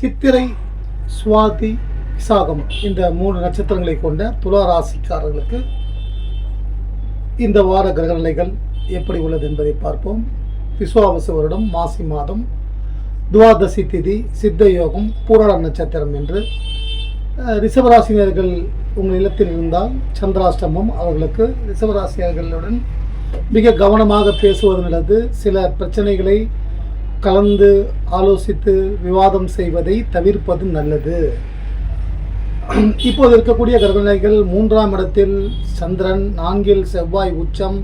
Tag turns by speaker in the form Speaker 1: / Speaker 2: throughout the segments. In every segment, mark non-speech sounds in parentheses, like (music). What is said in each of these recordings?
Speaker 1: சித்திரை சுவாதி விசாகம் இந்த மூணு நட்சத்திரங்களை கொண்ட துலா ராசிக்காரர்களுக்கு இந்த வார கிரக நிலைகள் எப்படி உள்ளது என்பதை பார்ப்போம். விஸ்வாவச வருடம் மாசி மாதம் துவாதசி திதி சித்த யோகம் பூரண நட்சத்திரம் என்று. ரிஷபராசினியர்கள் உங்கள் இல்லத்தில் இருந்தால் சந்திராஷ்டமம் அவர்களுக்கு ரிஷபராசினியர்களுடன் மிக கவனமாக பேசுவது நல்லது. சில பிரச்சனைகளை கலந்து ஆலோசித்து விவாதம் செய்வதை தவிர்ப்பது நல்லது. இப்போது இருக்கக்கூடிய கிரகநிலைகள் மூன்றாம் இடத்தில் சந்திரன் நான்கில் செவ்வாய் உச்சம்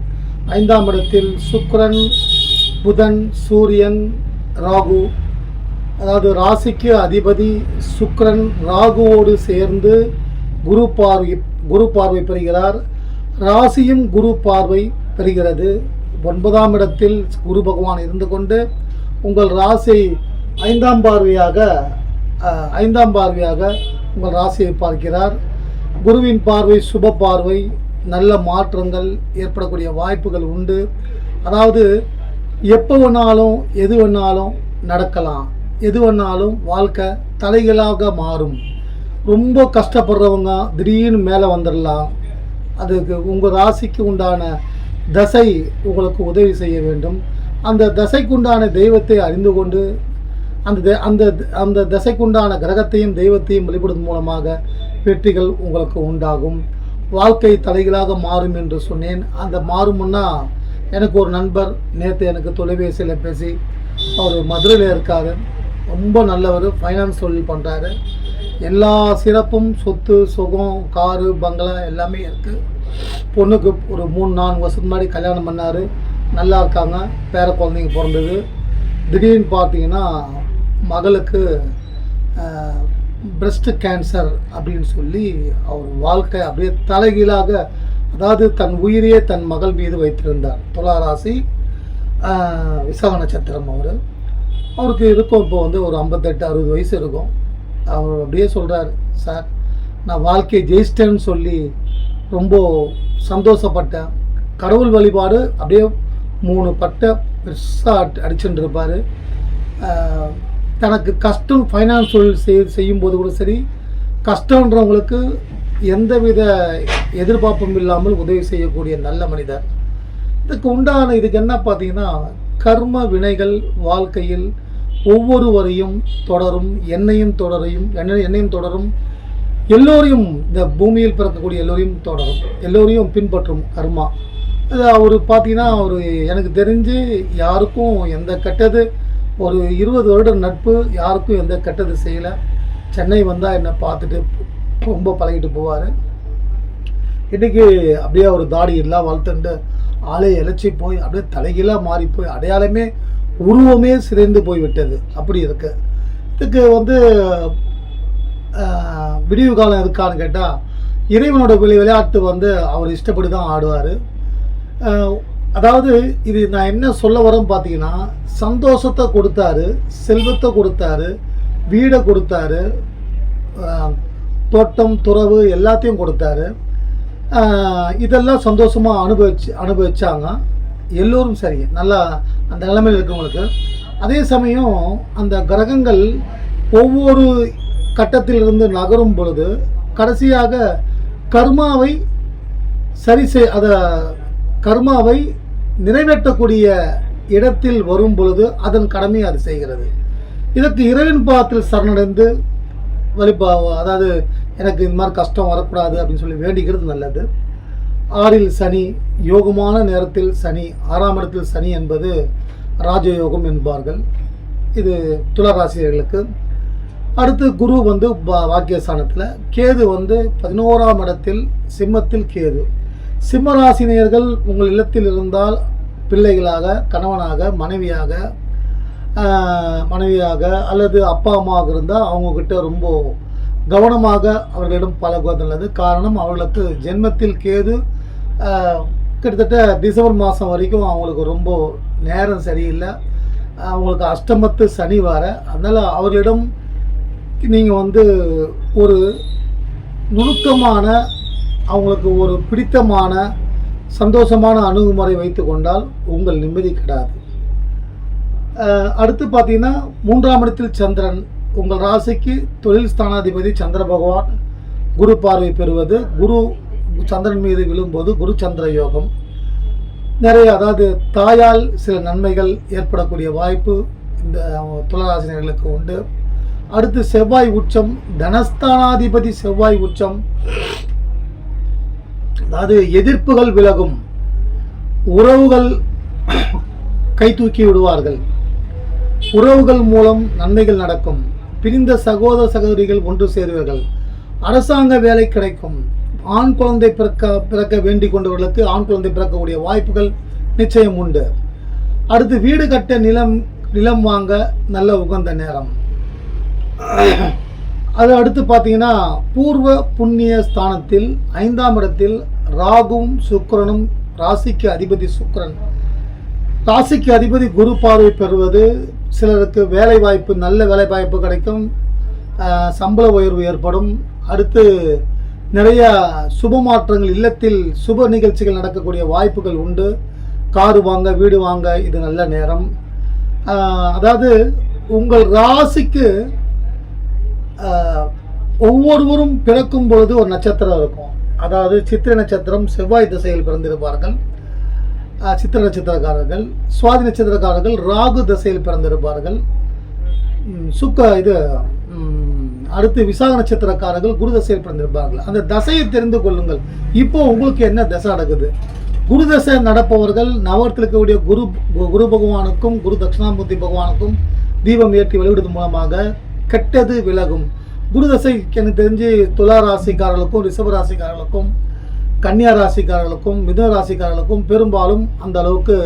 Speaker 1: ஐந்தாம் இடத்தில் சுக்ரன் புதன் சூரியன் ராகு. அதாவது ராசிக்கு அதிபதி சுக்ரன் ராகுவோடு சேர்ந்து குரு பார்வை குரு பார்வை பெறுகிறார். ராசியும் குரு பார்வை பெறுகிறது. ஒன்பதாம் இடத்தில் குரு பகவான் இருந்து கொண்டு உங்கள் ராசி ஐந்தாம் பார்வையாக ஐந்தாம் பார்வையாக உங்கள் ராசியை பார்க்கிறார். குருவின் பார்வை சுப பார்வை நல்ல மாற்றங்கள் ஏற்படக்கூடிய வாய்ப்புகள் உண்டு. அதாவது எப்போ வேணாலும் எது வேணாலும் நடக்கலாம். எது வேணாலும் வாழ்க்கை தலைகளாக மாறும். ரொம்ப கஷ்டப்படுறவங்க திடீர்னு மேலே வந்துடலாம் அதுக்கு உங்கள் ராசிக்கு உண்டான தசை உங்களுக்கு உதவி செய்ய வேண்டும். அந்த தசைக்குண்டான தெய்வத்தை அறிந்து கொண்டு அந்த அந்த அந்த தசைக்குண்டான கிரகத்தையும் தெய்வத்தையும் வழிபடுவதன் மூலமாக வெற்றிகள் உங்களுக்கு உண்டாகும். வாழ்க்கை தலைகளாக மாறும் என்று சொன்னேன். அந்த மாறும்னா எனக்கு ஒரு நண்பர் நேற்று எனக்கு தொலைபேசியில் பேசி அவர் மதுரையில் இருக்கார். ரொம்ப நல்லவர் ஃபைனான்ஸ் தொழில் பண்ணுறாரு எல்லா சிறப்பும் சொத்து சுகம் காரு பங்களா எல்லாமே இருக்குது பொண்ணுக்கு ஒரு மூணு நான்கு வருஷத்துக்கு முன்னாடி கல்யாணம் பண்ணார். நல்லா இருக்காங்க. பேர குழந்தைங்க பிறந்தது. திடீர்னு பார்த்தீங்கன்னா மகளுக்கு பிரஸ்ட் கேன்சர் அப்படின்னு சொல்லி அவர் வாழ்க்கை அப்படியே தலைகீழாக அதாவது தன் உயிரையே தன் மகள் மீது வைத்திருந்தார். துளாராசி விசாக நட்சத்திரம் அவர். அவருக்கு இருக்கும் இப்போ வந்து ஒரு ஐம்பத்தெட்டு அறுபது வயசு இருக்கும். அவர் அப்படியே சொல்கிறார் சார் நான் வாழ்க்கையை ஜெயிச்சிட்டேன்னு சொல்லி ரொம்ப சந்தோஷப்பட்டேன். கடவுள் வழிபாடு அப்படியே மூணு பட்டை பெருசாக அடிச்சுட்டு இருப்பார் தனக்கு கஷ்டம் ஃபைனான்ஸ் தொழில் செய் செய்யும்போது கூட சரி கஷ்டன்றவங்களுக்கு எந்தவித எதிர்பார்ப்பும் இல்லாமல் உதவி செய்யக்கூடிய நல்ல மனிதர். இதுக்கு உண்டான இதுக்கு என்ன பார்த்தீங்கன்னா கர்ம வினைகள் வாழ்க்கையில் ஒவ்வொருவரையும் தொடரும் என்னையும் தொடரையும் என்ன என்னையும் தொடரும் எல்லோரையும் இந்த பூமியில் பிறக்கக்கூடிய எல்லோரையும் தொடரும் எல்லோரையும் பின்பற்றும் கர்மா. அவர் பார்த்தீங்கன்னா அவர் எனக்கு தெரிஞ்சு யாருக்கும் எந்த கெட்டது ஒரு இருபது வருட நட்பு யாருக்கும் எந்த கெட்டது செய்யலை. சென்னை வந்தால் என்னை பார்த்துட்டு ரொம்ப பழகிட்டு போவார். இன்றைக்கி அப்படியே ஒரு தாடி எல்லாம் வளர்த்துண்டு ஆளே இழைச்சி போய் அப்படியே தலைகீழாக மாறி போய் அடையாளமே உருவமே சிதைந்து போய் விட்டது. அப்படி இருக்கு. இதுக்கு வந்து விடிவு காலம் இருக்கான்னு கேட்டால் இறைவனோட விளை விளையாட்டு வந்து அவர் இஷ்டப்படி தான் ஆடுவார். அதாவது இது நான் என்ன சொல்ல வரேன்னு பார்த்தீங்கன்னா சந்தோஷத்தை கொடுத்தாரு செல்வத்தை கொடுத்தாரு வீடை கொடுத்தாரு தோட்டம் துறவு எல்லாத்தையும் கொடுத்தாரு. இதெல்லாம் சந்தோஷமாக அனுபவிச்சு அனுபவிச்சாங்க. எல்லோரும் சரி நல்லா அந்த நிலைமையில் இருக்கவங்களுக்கு. அதே சமயம் அந்த கிரகங்கள் ஒவ்வொரு கட்டத்திலிருந்து நகரும் பொழுது கடைசியாக கர்மாவை சரி செய் அதை கர்மாவை நிறைவேற்றக்கூடிய இடத்தில் வரும் பொழுது அதன் கடமையை அது செய்கிறது. இதற்கு இறைவன் பாதத்தில் சரணடைந்து வழிபா அதாவது எனக்கு இந்த மாதிரி கஷ்டம் வரக்கூடாது அப்படின்னு சொல்லி வேண்டிக்கிறது நல்லது. ஆறில் சனி யோகமான நேரத்தில் சனி ஆறாம் இடத்தில் சனி என்பது ராஜயோகம் என்பார்கள். இது துளராசிரியர்களுக்கு. அடுத்து குரு வந்து பா- வாக்கியஸ்தானத்தில் கேது வந்து பதினோராம் இடத்தில் சிம்மத்தில் கேது. சிம்மராசினியர்கள் உங்கள் இல்லத்தில் இருந்தால் பிள்ளைகளாக கணவனாக மனைவியாக மனைவியாக அல்லது அப்பா அம்மாவாக இருந்தால் அவங்கக்கிட்ட ரொம்ப கவனமாக அவர்களிடம் பழகுவது நல்லது. காரணம் அவர்களுக்கு ஜென்மத்தில் கேது கிட்டத்தட்ட டிசம்பர் மாதம் வரைக்கும் அவங்களுக்கு ரொம்ப நேரம் சரியில்லை. அவங்களுக்கு அஷ்டமத்து சனி வர அதனால் அவர்களிடம் நீங்கள் வந்து ஒரு நுணுக்கமான அவங்களுக்கு ஒரு பிடித்தமான சந்தோஷமான அணுகுமுறை வைத்து கொண்டால் உங்கள் நிம்மதி கிடாது. அடுத்து பார்த்தீங்கன்னா மூன்றாம் இடத்தில் சந்திரன். உங்கள் ராசிக்கு தொழில் ஸ்தானாதிபதி சந்திர பகவான் குரு பார்வை பெறுவது. குரு சந்திரன் மீது விழும்போது குரு சந்திர யோகம். நிறைய அதாவது தாயால் சில நன்மைகள் ஏற்படக்கூடிய வாய்ப்பு இந்த துளராசினர்களுக்கு உண்டு. அடுத்து செவ்வாய் உச்சம். தனஸ்தானாதிபதி செவ்வாய் உச்சம். அதாவது எதிர்ப்புகள் விலகும். உறவுகள் கை தூக்கி விடுவார்கள். உறவுகள் மூலம் நன்மைகள் நடக்கும். பிரிந்த சகோதர சகோதரிகள் ஒன்று சேருவார்கள். அரசாங்க வேலை கிடைக்கும். ஆண் குழந்தை பிறக்க பிறக்க வேண்டிக் கொண்டவர்களுக்கு ஆண் குழந்தை பிறக்கக்கூடிய வாய்ப்புகள் நிச்சயம் உண்டு. அடுத்து வீடு கட்ட நிலம் நிலம் வாங்க நல்ல உகந்த நேரம். அது அடுத்து பார்த்தீங்கன்னா பூர்வ புண்ணிய ஸ்தானத்தில் ஐந்தாம் இடத்தில் ராகுவும் சுக்கரனும் ராசிக்கு அதிபதி சுக்கரன். ராசிக்கு அதிபதி குரு பார்வை பெறுவது சிலருக்கு வேலை வாய்ப்பு நல்ல வேலை வாய்ப்பு கிடைக்கும் சம்பள உயர்வு ஏற்படும். அடுத்து நிறைய சுப மாற்றங்கள் இல்லத்தில் சுப நிகழ்ச்சிகள் நடக்கக்கூடிய வாய்ப்புகள் உண்டு. காரு வாங்க வீடு வாங்க இது நல்ல நேரம். அதாவது உங்கள் ராசிக்கு ஒவ்வொருவரும் பிறக்கும் பொழுது ஒரு நட்சத்திரம் இருக்கும். அதாவது சித்திரை நட்சத்திரம் செவ்வாய் திசையில் பிறந்திருப்பார்கள். சித்திர நட்சத்திரக்காரர்கள் சுவாதி நட்சத்திரக்காரர்கள் ராகு திசையில் பிறந்திருப்பார்கள். சுக்க இது அடுத்து விசாக நட்சத்திரக்காரர்கள் குரு தசையில் பிறந்திருப்பார்கள். அந்த தசையை தெரிந்து கொள்ளுங்கள். இப்போ உங்களுக்கு என்ன தசை நடக்குது? குரு தசை நடப்பவர்கள் நவரத்தில் இருக்கக்கூடிய குரு குரு பகவானுக்கும் குரு தட்சிணாமூர்த்தி பகவானுக்கும் தீபம் ஏற்றி வழிவிடுவதன் மூலமாக கெட்டது விலகும். குரு எனக்கு தெரிஞ்சு துலா ராசிக்காரர்களுக்கும் ரிஷப ராசிக்காரர்களுக்கும் கன்னியா ராசிக்காரர்களுக்கும் மிதுன ராசிக்காரர்களுக்கும் பெரும்பாலும் அந்த அளவுக்கு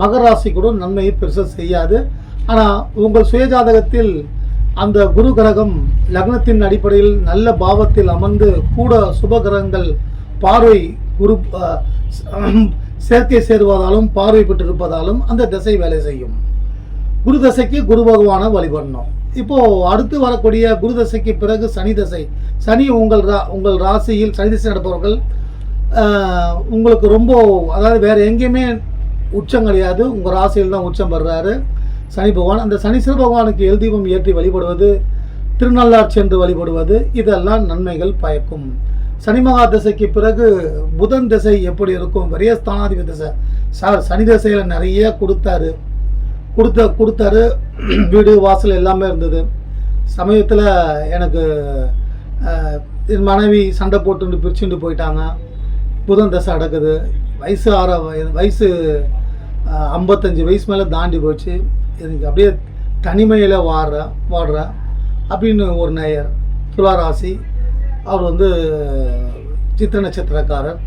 Speaker 1: மகர ராசி கூட நன்மையை பெருசாக செய்யாது. ஆனால் உங்கள் சுயஜாதகத்தில் அந்த குரு கிரகம் லக்னத்தின் அடிப்படையில் நல்ல பாவத்தில் அமர்ந்து கூட சுப கிரகங்கள் பார்வை குரு சேர்க்கை சேருவதாலும் பார்வை பெற்றிருப்பதாலும் அந்த திசை வேலை செய்யும். குரு தசைக்கு குரு பகவானை வழிபடணும். இப்போது அடுத்து வரக்கூடிய குரு தசைக்கு பிறகு சனி தசை. சனி உங்கள் ரா உங்கள் ராசியில் சனி தசை நடப்பவர்கள் உங்களுக்கு ரொம்ப அதாவது வேறு எங்கேயுமே உச்சம் கிடையாது. உங்கள் ராசியில் தான் உச்சம் பெறுறாரு. சனி பகவான் அந்த சனீஸ்வர பகவானுக்கு எல் தீபம் ஏற்றி வழிபடுவது திருநள்ளார் சென்று வழிபடுவது இதெல்லாம் நன்மைகள் பயக்கும். சனி மகா திசைக்கு பிறகு புதன் திசை எப்படி இருக்கும்? பெரிய ஸ்தானாதிபதி திசை. சார் சனி திசையில் நிறைய கொடுத்தாரு. கொடுத்த கொடுத்தாரு. (clears throat) வீடு வாசல் எல்லாமே இருந்தது. சமயத்தில் எனக்கு என் மனைவி சண்டை போட்டு பிரிச்சுட்டு போயிட்டாங்க. புதன் தசை அடக்குது. வயசு ஆற வயசு ஐம்பத்தஞ்சு வயசு மேலே தாண்டி போச்சு. எனக்கு அப்படியே தனிமையில் வாடுறேன் வாடுறேன் அப்படின்னு ஒரு நேயர் துளாராசி அவர் வந்து சித்திர நட்சத்திரக்காரர்.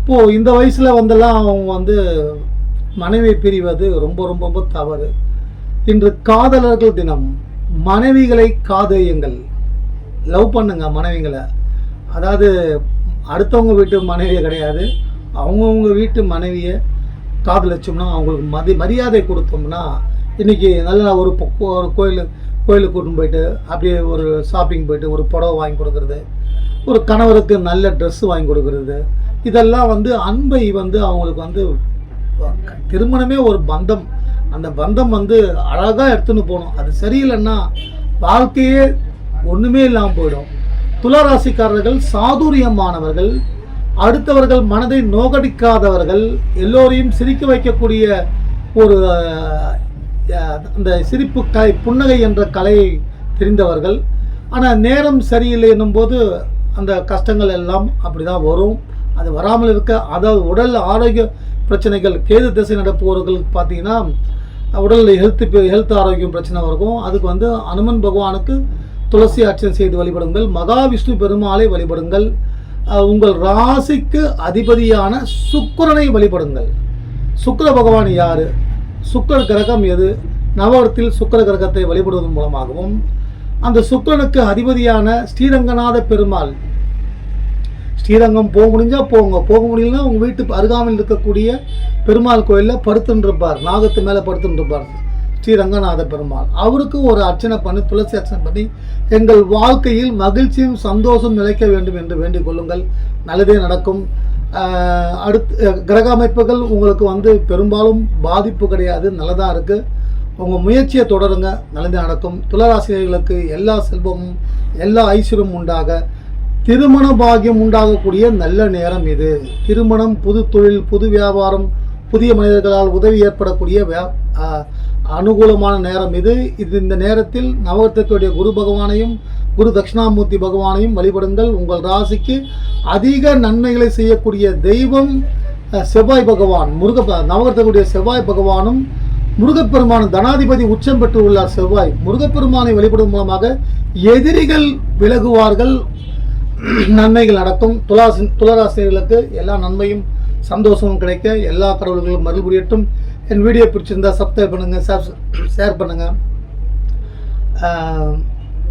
Speaker 1: இப்போது இந்த வயசில் வந்தெல்லாம் அவங்க வந்து மனைவி பிரிவது ரொம்ப ரொம்ப ரொம்ப தவறு. இன்று காதலர்கள் தினம் மனைவிகளை காதேயுங்கள். லவ் பண்ணுங்க மனைவிங்களை. அதாவது அடுத்தவங்க வீட்டு மனைவியை கிடையாது. அவங்கவுங்க வீட்டு மனைவியை காதலிச்சோம்னா அவங்களுக்கு மதி மரியாதை கொடுத்தோம்னா இன்றைக்கி நல்ல ஒரு ஒரு கோயில் கோயிலுக்கு கூட்டின்னு போயிட்டு அப்படியே ஒரு ஷாப்பிங் போயிட்டு ஒரு புடவை வாங்கி கொடுக்கறது ஒரு கணவருக்கு நல்ல ட்ரெஸ் வாங்கி கொடுக்குறது இதெல்லாம் வந்து அன்பை வந்து அவங்களுக்கு வந்து திருமணமே ஒரு பந்தம். அந்த பந்தம் வந்து அழகாக எடுத்துன்னு போகணும் அது சரியில்லைன்னா வாழ்க்கையே ஒன்றுமே இல்லாமல் போயிடும். துளராசிக்காரர்கள் சாதுரியமானவர்கள் அடுத்தவர்கள் மனதை நோகடிக்காதவர்கள் எல்லோரையும் சிரிக்க வைக்கக்கூடிய ஒரு அந்த சிரிப்பு கலை புன்னகை என்ற கலையை தெரிந்தவர்கள். ஆனால் நேரம் சரியில்லை என்னும்போது அந்த கஷ்டங்கள் எல்லாம் அப்படி தான் வரும். அது வராமல் இருக்க அதாவது உடல் ஆரோக்கியம் பிரச்சனைகள் கேது திசை நடப்புவர்களுக்கு பார்த்தீங்கன்னா உடல் ஹெல்த் ஹெல்த் ஆரோக்கியம் பிரச்சனை இருக்கும் அதுக்கு வந்து அனுமன் பகவானுக்கு துளசி அர்ச்சனை செய்து வழிபடுங்கள். மகாவிஷ்ணு பெருமாளை வழிபடுங்கள். உங்கள் ராசிக்கு அதிபதியான சுக்கரனை வழிபடுங்கள். சுக்கர பகவான் யார்? சுக்கர கிரகம் எது? நவரத்தில் சுக்கர கிரகத்தை வழிபடுவதன் மூலமாகவும் அந்த சுக்கரனுக்கு அதிபதியான ஸ்ரீரங்கநாத பெருமாள் ஸ்ரீரங்கம் போக முடிஞ்சால் போங்க. போக முடியலன்னா உங்கள் வீட்டு அருகாமையில் இருக்கக்கூடிய பெருமாள் கோயிலில் படுத்துன்றிருப்பார். நாகத்து மேலே படுத்துன்றிருப்பார். ஸ்ரீரங்கநாத பெருமாள். அவருக்கு ஒரு அர்ச்சனை பண்ணி துளசி அர்ச்சனை பண்ணி எங்கள் வாழ்க்கையில் மகிழ்ச்சியும் சந்தோஷம் நிலைக்க வேண்டும் என்று வேண்டிக் கொள்ளுங்கள். நல்லதே நடக்கும். அடுத்து கிரக அமைப்புகள் உங்களுக்கு வந்து பெரும்பாலும் பாதிப்பு கிடையாது. நல்லதாக இருக்குது உங்கள் முயற்சியை தொடருங்க. நல்லது நடக்கும். துளராசிரியர்களுக்கு எல்லா செல்வமும் எல்லா ஐஸ்வர்யமும் உண்டாக திருமண பாகியம் உண்டாகக்கூடிய நல்ல நேரம் இது. திருமணம் புது தொழில் புது வியாபாரம் புதிய மனிதர்களால் உதவி ஏற்படக்கூடிய வியா- அனுகூலமான நேரம் இது. இது இந்த நேரத்தில் நவகத்தத்துடைய குரு பகவானையும் குரு தட்சிணாமூர்த்தி பகவானையும் வழிபடுங்கள். உங்கள் ராசிக்கு அதிக நன்மைகளை செய்யக்கூடிய தெய்வம் செவ்வாய் பகவான் முருக நவகத்திற்குடைய செவ்வாய் பகவானும் முருகப்பெருமான் தனாதிபதி உச்சம் பெற்று உள்ளார் செவ்வாய். முருகப்பெருமானை வழிபடும் மூலமாக எதிரிகள் விலகுவார்கள் நன்மைகள் நடக்கும் துலாசி துளராசிரியர்களுக்கு எல்லா நன்மையும் சந்தோஷமும் கிடைக்க எல்லா கடவுள்களும் மருள் புரியட்டும். என் வீடியோ பிடிச்சிருந்தா சப்ஸ்கிரைப் பண்ணுங்கள் ஷேர் பண்ணுங்கள்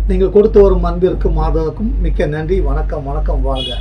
Speaker 1: நீங்கள் கொடுத்து வரும் அன்பிற்கும் மாதவுக்கும் மிக்க நன்றி. வணக்கம் வணக்கம் வாழ்க.